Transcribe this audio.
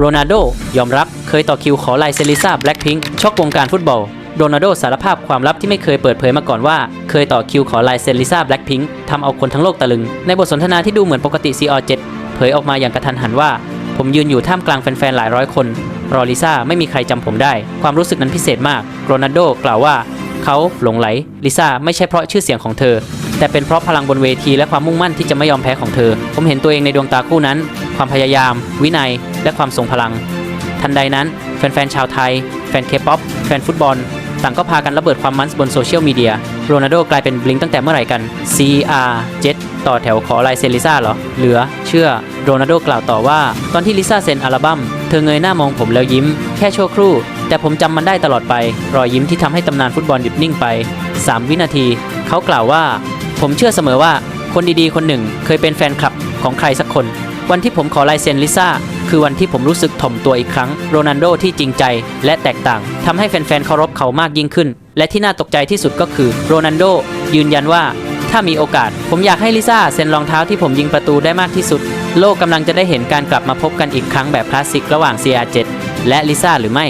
โรนัลโดยอมรับเคยต่อคิวขอลายเซลิซาแบล็คพิงค์ช็อกวงการฟุตบอลโรนัลโดสารภาพความลับที่ไม่เคยเปิดเผยมาก่อนว่า เคยต่อคิวขอลายเซลิซาแบล็คพิงค์ทำเอาคนทั้งโลกตะลึง ในบทสนทนาที่ดูเหมือนปกติ CR7 เผยออกมาอย่างกระทันหันว่า ผมยืนอยู่ท่ามกลางแฟนๆหลายร้อยคน รอลิซ่าไม่มีใครจำผมได้ ความรู้สึกนั้นพิเศษมากโรนัลโดกล่าวว่า เขาหลงไหลลิซ่าไม่ใช่เพราะชื่อเสียงของเธอ แต่เป็นเพราะพลังบนเวทีและความมุ่งมั่นที่จะไม่ยอมแพ้ของเธอ ผมเห็นตัวเองในดวงตาคู่นั้น ความพยายาม วินัย และความทรงพลัง ทันใดนั้น แฟนๆชาวไทย แฟนเคป๊อปแฟนฟุตบอล ต่างก็พากันระเบิดความมันบนโซเชียลมีเดียโรนัลโดกลายเป็นบลิงตั้งแต่เมื่อไหร่กัน CR 7ต่อแถวขอลายเซ็นลิซ่าเหรอ เหลือ เชื่อ โรนัลโดกล่าวต่อว่า ตอนที่ลิซ่าเซ็นอัลบั้ม เธอเงยหน้ามองผมแล้วยิ้ม แค่ชั่วครู่ แต่ผมจำมันได้ตลอดไป รอยยิ้มที่ทำให้ตำนานฟุตบอลหยุดนิ่งไป 3 วินาที เขากล่าวว่า ผมเชื่อเสมอว่าคนดีๆ คนหนึ่งเคยเป็นแฟนคลับของใครสักคน วันที่ผมขอลายเซ็นลิซ่าคือวันที่ผมรู้สึกถ่อมตัวอีกครั้ง โรนัลโดที่จริงใจและแตกต่างทำให้แฟนๆเคารพเขามากยิ่งขึ้น และที่น่าตกใจที่สุดก็คือโรนัลโดยืนยันว่าถ้ามีโอกาส ผมอยากให้ลิซ่าเซ็นรองเท้าที่ผมยิงประตูได้มากที่สุด โลกกำลังจะได้เห็นการกลับมาพบกันอีกครั้งแบบคลาสสิกระหว่าง CR7 และลิซ่าหรือไม่